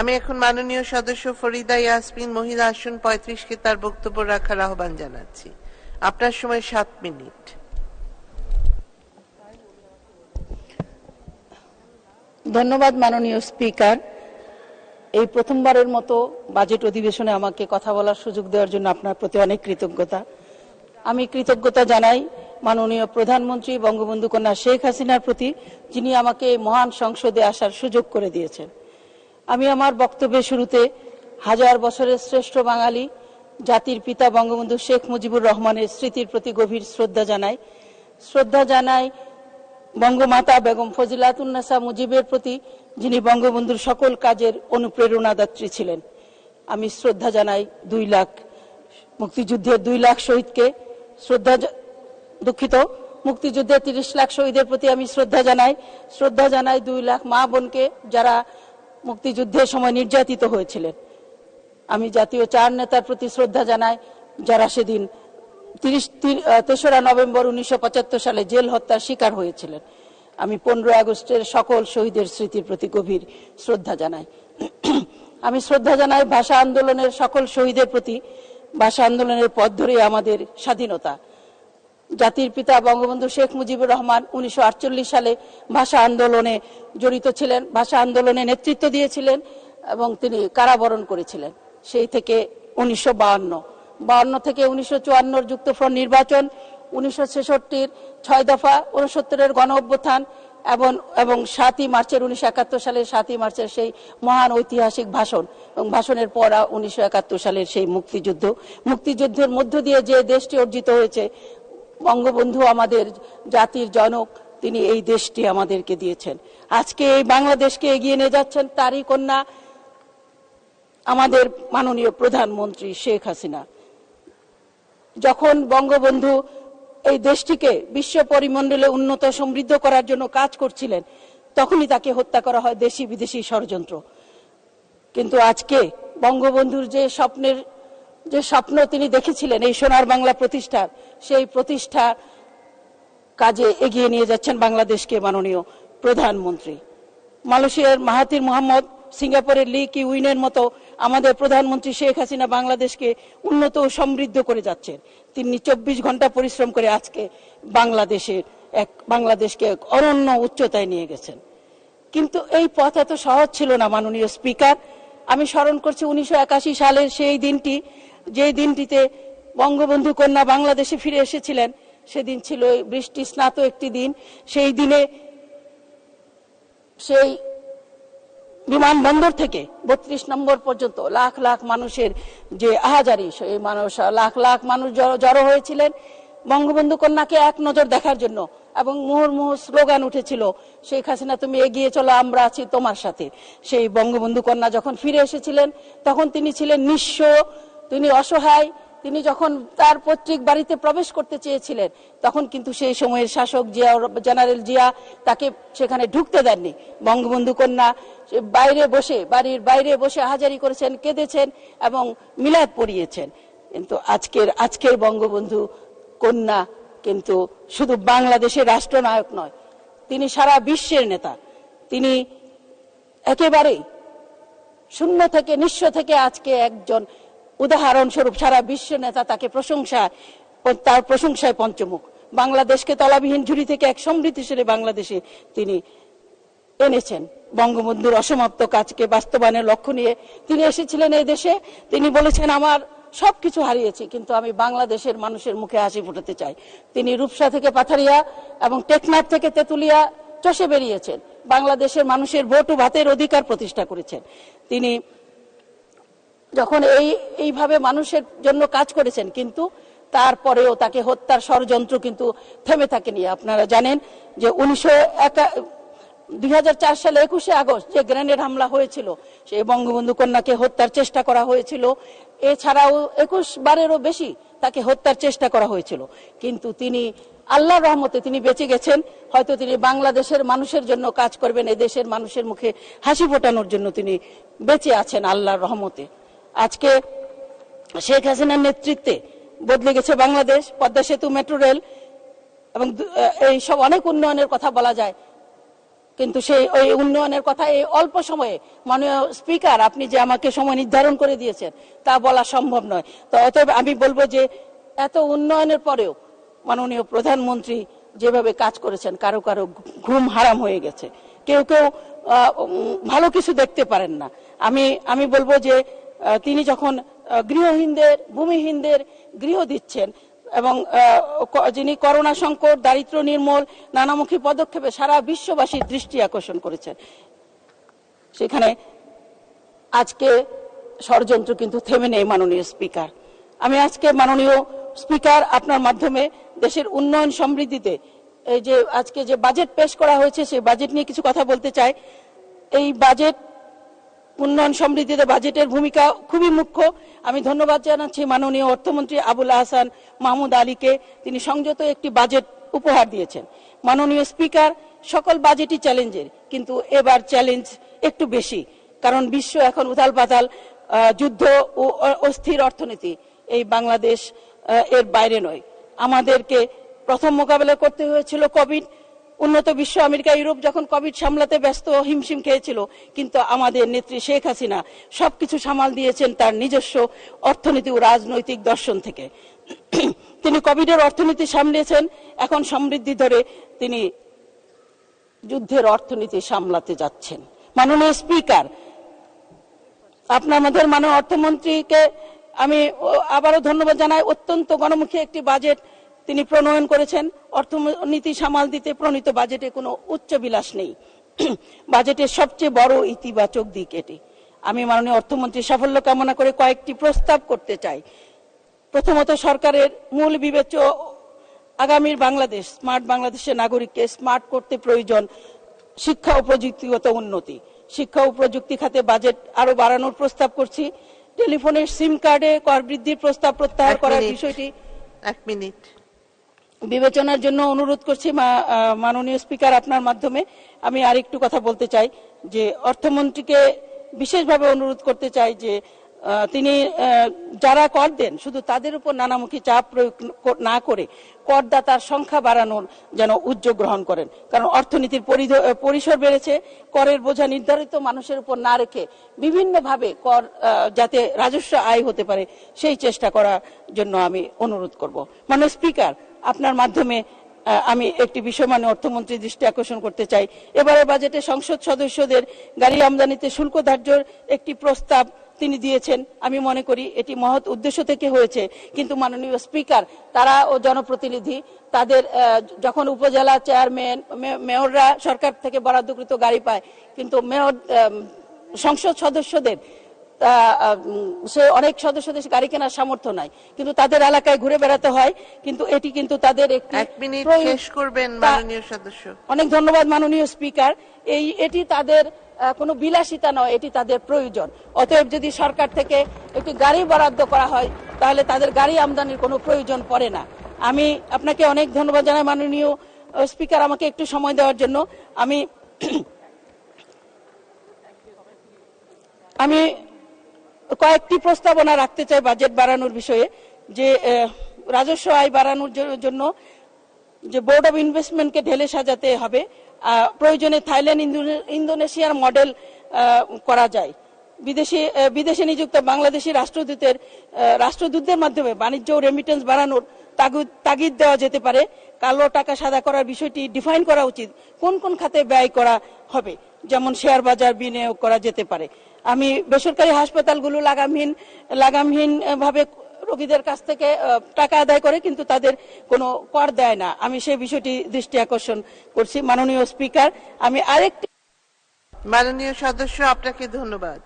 আমি এখন মাননীয় সদস্য ফরিদা ইয়াসমিন মহিলা আসন পঁয়ত্রিশকে তার বক্তব্য রাখার আহ্বান জানাচ্ছি। আপনার সময় সাত মিনিট। ধন্যবাদ মাননীয় স্পিকার। এই প্রথমবারের মতো বাজেট অধিবেশনে আমাকে কথা বলার সুযোগ দেওয়ার জন্য আপনার প্রতি অনেক কৃতজ্ঞতা। আমি কৃতজ্ঞতা জানাই মাননীয় প্রধানমন্ত্রী বঙ্গবন্ধু কন্যা শেখ হাসিনার প্রতি, যিনি আমাকে মহান সংসদে আসার সুযোগ করে দিয়েছেন। আমি আমার বক্তব্যের শুরুতে হাজার বছরের শ্রেষ্ঠ বাঙালি জাতির পিতা বঙ্গবন্ধু শেখ মুজিবুর রহমানের স্মৃতির প্রতি গভীর শ্রদ্ধা জানাই। শ্রদ্ধা জানাই বঙ্গমাতা বেগম ফজিলাতুন্নেসা মুজিবের প্রতি, যিনি বঙ্গবন্ধুর সকল কাজের অনুপ্রেরণাদাত্রী ছিলেন। আমি শ্রদ্ধা জানাই দুই লাখ, মুক্তিযুদ্ধের দুই লাখ শহীদকে। শ্রদ্ধা দুঃখিত, মুক্তিযুদ্ধের তিরিশ লাখ শহীদের প্রতি আমি শ্রদ্ধা জানাই। শ্রদ্ধা জানাই দুই লাখ মা বোনকে, যারা মুক্তিযুদ্ধের সময় নির্যাতিত হয়েছিলেন। আমি জাতীয় চার নেতার প্রতি শ্রদ্ধা জানাই, যারা সেদিন তিরিশ তেসরা নভেম্বর উনিশশো পঁচাত্তর সালে জেল হত্যার শিকার হয়েছিলেন। আমি পনেরো আগস্টের সকল শহীদের স্মৃতির প্রতি গভীর শ্রদ্ধা জানাই। আমি শ্রদ্ধা জানাই ভাষা আন্দোলনের সকল শহীদের প্রতি। ভাষা আন্দোলনের পথ ধরে আমাদের স্বাধীনতা। জাতির পিতা বঙ্গবন্ধু শেখ মুজিবুর রহমান উনিশশো আটচল্লিশ সালে ভাষা আন্দোলনে জড়িত ছিলেন, ভাষা আন্দোলনে নেতৃত্ব দিয়েছিলেন এবং তিনি কারাবরণ করেছিলেন। সেই থেকে উনিশশো বাহান্ন থেকে উনিশশো চুয়ান্নর যুক্তফ্রন্ট নির্বাচন, উনিশশো ছেষট্টির ছয় দফা উনসত্তরের গণ অভ্যুত্থান এবং এবং সাতই মার্চের উনিশশো একাত্তর সালের সাতই মার্চের সেই মহান ঐতিহাসিক ভাষণ এবং ভাষণের পর উনিশশো একাত্তর সালের সেই মুক্তিযুদ্ধ। মুক্তিযুদ্ধের মধ্য দিয়ে যে দেশটি অর্জিত হয়েছে বঙ্গবন্ধু আমাদের জাতির জনক, তিনি এই দেশটি আমাদেরকে দিয়েছেন। আজকে এই বাংলাদেশকে এগিয়ে নিয়ে যাচ্ছেন তারই কন্যা আমাদের মাননীয় প্রধানমন্ত্রী শেখ হাসিনা। যখন বঙ্গবন্ধু এই দেশটিকে বিশ্ব পরিমণ্ডলে উন্নত সমৃদ্ধ করার জন্য কাজ করছিলেন, তখনই তাকে হত্যা করা হয় দেশি বিদেশি ষড়যন্ত্র। কিন্তু আজকে বঙ্গবন্ধুর যে স্বপ্নের যে স্বপ্ন তিনি দেখেছিলেন এই সোনার বাংলা প্রতিষ্ঠার, সেই প্রতিষ্ঠা কাজে এগিয়ে নিয়ে যাচ্ছেন বাংলাদেশকে মাননীয় প্রধানমন্ত্রী। মালয়েশিয়ার মাহাতির মোহাম্মদ, সিঙ্গাপুরের লি কি উইনের মতো আমাদের প্রধানমন্ত্রী শেখ হাসিনা বাংলাদেশকে উন্নত ও সমৃদ্ধ করে যাচ্ছেন। তিনি চব্বিশ ঘণ্টা পরিশ্রম করে আজকে বাংলাদেশের এক, বাংলাদেশকে এক অনন্য উচ্চতায় নিয়ে গেছেন। কিন্তু এই পথ এত সহজ ছিল না মাননীয় স্পিকার। আমি স্মরণ করছি উনিশশো একাশি সালের সেই দিনটি। যে দিনটিতে বঙ্গবন্ধু কন্যা বাংলাদেশে ফিরে এসেছিলেন, সেদিন ছিল বৃষ্টি স্নাত একটি দিন। সেই দিনে সেই বিমানবন্দর থেকে বত্রিশ নম্বর পর্যন্ত লাখ লাখ মানুষের যে আহাজারি, সেই মানুষ, লাখ লাখ মানুষ জড়ো- হয়েছিলেন। বঙ্গবন্ধু কন্যাকে এক নজর দেখার জন্য এবং মুহুর্মুহু স্লোগান উঠেছিল, শেখ হাসিনা, তুমি এগিয়ে চলো, আমরা আছি তোমার সাথে। সেই বঙ্গবন্ধু কন্যা যখন ফিরে এসেছিলেন, তখন তিনি ছিলেন নিঃস্ব তিনি অসহায়, তিনি যখন তার পৈতৃক বাড়িতে প্রবেশ করতে চেয়েছিলেন, তখন কিন্তু সেই সময়ের শাসক জিয়া, জেনারেল জিয়া তাকে সেখানে ঢুকতে দেননি। বঙ্গবন্ধু কন্যা বাইরে বসে, বাড়ির বাইরে বসে হাজারি করেছেন, কেঁদেছেন এবং মিলাদ পড়িয়েছেন। কিন্তু আজকের আজকের বঙ্গবন্ধু কন্যা কিন্তু শুধু বাংলাদেশের রাষ্ট্রনায়ক নয়, তিনি সারা বিশ্বের নেতা। তিনি একেবারেই শূন্য থেকে, নিঃস্ব থেকে আজকে একজন উদাহরণস্বরূপ সারা বিশ্ব নেতা তাকে প্রশংসা তার প্রশংসায় পঞ্চমুখ। বাংলাদেশকে তলাবিহীন ঝুড়ি থেকে এক সমৃদ্ধিশালী বাংলাদেশে তিনি এনেছেন। বঙ্গবন্ধুর অসমাপ্ত কাজকে বাস্তবায়নের লক্ষ্য নিয়ে তিনি এসেছিলেন এই দেশে। তিনি বলেছেন, আমার সব কিছু হারিয়েছি, কিন্তু আমি বাংলাদেশের মানুষের মুখে হাসি ফুটাতে চাই। তিনি রূপসা থেকে পাথারিয়া এবং টেকনাফ থেকে তেতুলিয়া চষে বেরিয়েছেন। বাংলাদেশের মানুষের ভোট ও ভাতের অধিকার প্রতিষ্ঠা করেছেন। তিনি যখন এই, এইভাবে মানুষের জন্য কাজ করেছেন, কিন্তু তারপরেও তাকে হত্যার ষড়যন্ত্র কিন্তু থেমে থাকেনি। আপনারা জানেন যে উনিশশো দুই সালে একুশে আগস্ট যে গ্রেনেড হামলা হয়েছিল, সেই বঙ্গবন্ধু কন্যাকে হত্যার চেষ্টা করা হয়েছিল। এছাড়াও একুশ বারেরও বেশি তাকে হত্যার চেষ্টা করা হয়েছিল। কিন্তু তিনি আল্লাহর রহমতে তিনি বেঁচে গেছেন। হয়তো তিনি বাংলাদেশের মানুষের জন্য কাজ করবেন এই দেশের মানুষের মুখে হাসি ফোটানোর জন্য তিনি বেঁচে আছেন আল্লাহর রহমতে। আজকে শেখ হাসিনার নেতৃত্বে বদলে গেছে বাংলাদেশ, পদ্মা সেতু, মেট্রো রেল এবং এই সব অনেক উন্নয়নের কথা বলা যায়। কিন্তু সেই ওই উন্নয়নের কথা এই অল্প সময়ে মাননীয় স্পিকার, আপনি যে আমাকে সময় নির্ধারণ করে দিয়েছেন, তা বলা সম্ভব নয়। তো অতএব আমি বলব যে এত উন্নয়নের পরেও মাননীয় প্রধানমন্ত্রী যেভাবে কাজ করেছেন, কারও কারও ঘুম হারাম হয়ে গেছে। কেউ কেউ ভালো কিছু দেখতে পারেন না। আমি আমি বলব যে তিনি যখন গৃহহীনদের, ভূমিহীনদের গৃহ দিচ্ছেন এবং যিনি করোনা সংকট, দারিদ্র নির্মূল, নানামুখী পদক্ষেপে সারা বিশ্ববাসীর দৃষ্টি আকর্ষণ করেছেন। সেখানে আজকে ষড়যন্ত্র কিন্তু থেমে নেই মাননীয় স্পিকার। আমি আজকে মাননীয় স্পিকার আপনার মাধ্যমে দেশের উন্নয়ন সমৃদ্ধিতে, এই যে আজকে যে বাজেট পেশ করা হয়েছে, সেই বাজেট নিয়ে কিছু কথা বলতে চাই। এই বাজেট উন্নয়ন সমৃদ্ধিতে বাজেটের ভূমিকা খুবই মুখ্য। আমি ধন্যবাদ জানাচ্ছি মাননীয় অর্থমন্ত্রী আবুল হাসান মাহমুদ আলীকে। তিনি সংযত একটি বাজেট উপহার দিয়েছেন। মাননীয় স্পিকার সকল বাজেটই চ্যালেঞ্জের কিন্তু এবার চ্যালেঞ্জ একটু বেশি, কারণ বিশ্ব এখন উথাল পাতাল যুদ্ধ ও অস্থির অর্থনীতি। এই বাংলাদেশ এর বাইরে নয়। আমাদেরকে প্রথম মোকাবেলা করতে হয়েছিল কোভিড উন্নত বিশ্ব আমেরিকা, ইউরোপ যখন কোভিড সামলাতে ব্যস্ত হিমশিম খেয়েছিল, কিন্তু আমাদের নেত্রী শেখ হাসিনা সবকিছু সামাল দিয়েছেন তার নিজস্ব অর্থনীতি ও রাজনৈতিক দর্শন থেকে। তিনি কোভিডের অর্থনীতি সামলিয়েছেন, এখন সমৃদ্ধি ধরে তিনি যুদ্ধের অর্থনীতি সামলাতে যাচ্ছেন। মাননীয় স্পিকার, আপনার মধ্যে মাননীয় অর্থমন্ত্রীকে আমি আবারও ধন্যবাদ জানাই। অত্যন্ত গণমুখী একটি বাজেট তিনি প্রণয়ন করেছেন অর্থনীতি সামাল দিতে প্রণীত বাজেটে কোনো উচ্চ বিলাস নেই। বাজেটের সবচেয়ে বড় ইতিবাচক দিক এটি। আমি মাননীয় অর্থমন্ত্রীর সাফল্য কামনা করে কয়েকটি প্রস্তাব করতে চাই। প্রথমত সরকারের মূল বিবেচ্য আগামীর বাংলাদেশ স্মার্ট বাংলাদেশের নাগরিককে স্মার্ট করতে প্রয়োজন শিক্ষা ও প্রযুক্তিগত উন্নতি। শিক্ষা ও প্রযুক্তি খাতে বাজেট আরও বাড়ানোর প্রস্তাব করছি। টেলিফোনের সিম কার্ডে কর বৃদ্ধির প্রস্তাব প্রত্যাহার করার বিষয়টি এক মিনিট। বিবেচনার জন্য অনুরোধ করছি মাননীয় স্পিকার, আপনার মাধ্যমে আমি আরেকটু কথা বলতে চাই যে অর্থমন্ত্রীকে বিশেষভাবে অনুরোধ করতে চাই যে তিনি যারা কর দেন, শুধু তাদের উপর নানামুখী চাপ প্রয়োগ না, করে করদাতার সংখ্যা বাড়ানোর যেন উদ্যোগ গ্রহণ করেন। কারণ অর্থনীতির পরিসর বেড়েছে, করের বোঝা নির্ধারিত মানুষের উপর না রেখে বিভিন্নভাবে কর যাতে রাজস্ব আয় হতে পারে, সেই চেষ্টা করার জন্য আমি অনুরোধ করব। মানে স্পিকার আপনার মাধ্যমে আমি একটি বিষয় মানে অর্থমন্ত্রীর দৃষ্টি আকর্ষণ করতে চাই। এবারে বাজেটে সংসদ সদস্যদের গাড়ি আমদানিতে শুল্ক ধার্যর একটি প্রস্তাব তিনি দিয়েছেন। আমি মনে করি এটি মহৎ উদ্দেশ্য থেকে হয়েছে। কিন্তু মাননীয় স্পিকার, তারা ও জনপ্রতিনিধি, তাদের যখন উপজেলা চেয়ারম্যান মেয়ররা সরকার থেকে বরাদ্দকৃত গাড়ি পায়, কিন্তু মেয়র সংসদ সদস্যদের সে অনেক সদস্যদের গাড়ি কেনার সামর্থ্য নাই। কিন্তু তাদের এলাকায় ঘুরে বেড়াতে হয় কিন্তু এটি কিন্তু তাদের অনেক ধন্যবাদ মাননীয় স্পিকার। এই এটি তাদের কোনো বিলাসিতা নয় এটি তাদের প্রয়োজন। অতএব যদি সরকার থেকে একটি গাড়ি বরাদ্দ করা হয় তাহলে তাদের গাড়ি আমদানির কোনো প্রয়োজন পড়ে না। আমি আপনাকে অনেক ধন্যবাদ জানাই মাননীয় স্পিকার আমাকে একটু সময় দেওয়ার জন্য। আমি আমি কয়েকটি প্রস্তাবনা রাখতে চাই বাজেট বাড়ানোর বিষয়ে, যে রাজস্ব আয় বাড়ানোর জন্য যে বোর্ড অব ইনভেস্টমেন্টকে ঢেলে সাজাতে হবে প্রয়োজনে থাইল্যান্ড, ইন্দোনে- ইন্দোনেশিয়ার মডেল করা যায়। বিদেশি বিদেশে নিযুক্ত বাংলাদেশি রাষ্ট্রদূতের রাষ্ট্রদূতদের মাধ্যমে বাণিজ্য ও রেমিটেন্স বাড়ানোর তাগিদ দেওয়া যেতে পারে। কালো টাকা সাদা করার বিষয়টি ডিফাইন করা উচিত। কোন কোন খাতে ব্যয় করা হবে? যেমন শেয়ার বাজার বিনিয়োগ করা যেতে পারে। আমি বেসরকারি হাসপাতালগুলো লাগামহীন লাগামহীন ভাবে রোগীদের কাছ থেকে টাকা আদায় করে কিন্তু তাদের কোনো কর দেয় না। আমি সেই বিষয়টি দৃষ্টি আকর্ষণ করছি। মাননীয় স্পিকার আমি আরেকটি মাননীয় সদস্য, আপনাকে ধন্যবাদ।